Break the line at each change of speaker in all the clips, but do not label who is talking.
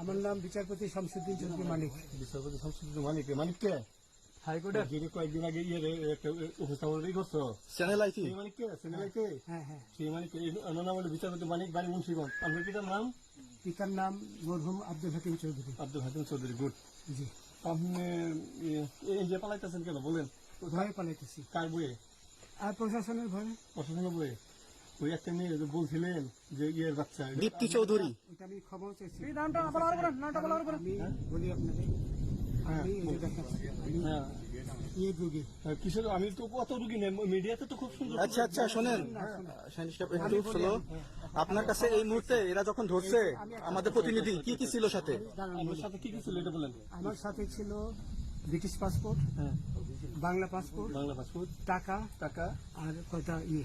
আমার নাম বিচারপতি শামসুদ্দিন চৌধুরী মানিক
বিচারপতি শামসুদ্দিন মানিক মানিক কে?
হাইকোর্টের
যিনি কয়েকদিন আগে ইয়ে একটা উপস্থাপন করছ?
Channel IT?
সেই মানিক কে?
হ্যাঁ হ্যাঁ
সেই মানিক কে? নাম হলো বিচারপতি মানিক বাড়ি মুন্সিগঞ্জ। আপনার পিতার নাম?
পিতার নাম মরহুম আব্দুল হাকিম চৌধুরী।
আব্দুল হাকিম চৌধুরী গুড।
জি।
আপনি এই যে পালাইতেছেন কেন? বলেন।
ভয়ে পালাইতেছি।
কার বইয়ে?
আর প্রশাসনের ভয়ে।
প্রশাসনের বইয়ে? ওই একটা মেয়ে যে বলছিলেন যে ইয়ের বাচ্চা
দীপ্তি চৌধুরী।
আমি খবর চাইছি।
নামটা বলা হবে নামটা বলা হবে
বলি আপনাকে আমি এই যে দেখাচ্ছি। আমি
হ্যাঁ।
ইয়ে
আমি তো কত রুগী নেই মিডিয়াতে তো খুব সুন্দর।
আচ্ছা আচ্ছা শোনেন। স্লো আপনার কাছে এই মুহূর্তে এরা যখন ধরছে আমাদের প্রতিনিধি কি কি ছিল সাথে?
আমার সাথে কি কি ছিল এটা বলেন।
আমার সাথে ছিল ব্রিটিশ পাসপোর্ট
হ্যাঁ।
Bangla passport
Bangla passport.
টাকা
টাকা।
আর কয়টা ইয়ে।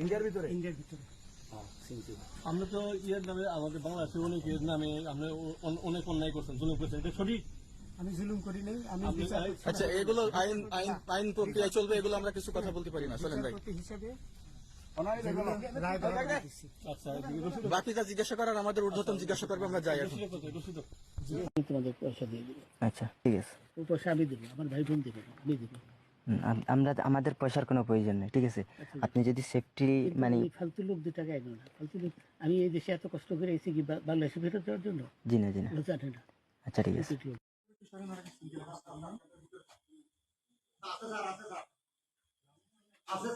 ইন্ডিয়ার ভিতরে?
ইন্ডিয়ার ভিতরে।
আমরা তো ইয়ের নামে আমাদের বাংলাদেশে অনেকের নামে আমরা অনেক অন্যায় করছেন জুলুম করছেন। এটা সঠিক?
আমি জুলুম করি নাই আমি
আচ্ছা এগুলো আইন আইন আইন প্রক্রিয়ায় চলবে এগুলো আমরা কিছু কথা বলতে পারি না চলেন ভাই।
হিসেবে।
আচ্ছা
বাকিটা জিজ্ঞাসা করার আমাদের ঊর্ধ্বতন জিজ্ঞাসা করবে আমরা যাই
তোমাদের পয়সা দিয়ে দেবো
আচ্ছা ঠিক আছে।
পয়সা আমি দেবো আমার ভাই বোন দেবে আমি দেবো।
আমরা আমাদের পয়সার কোনো প্রয়োজন নেই ঠিক আছে? আপনি যদি সেফটি মানে
ফালতু লোক দুটা টাকা না। ফালতু লোক আমি এই দেশে এত কষ্ট করে এসেছি কি বাংলাদেশে ফেরত দেওয়ার জন্য?
জি না জি না।
ওরা জানে না।
আচ্ছা ঠিক আছে।
আছে।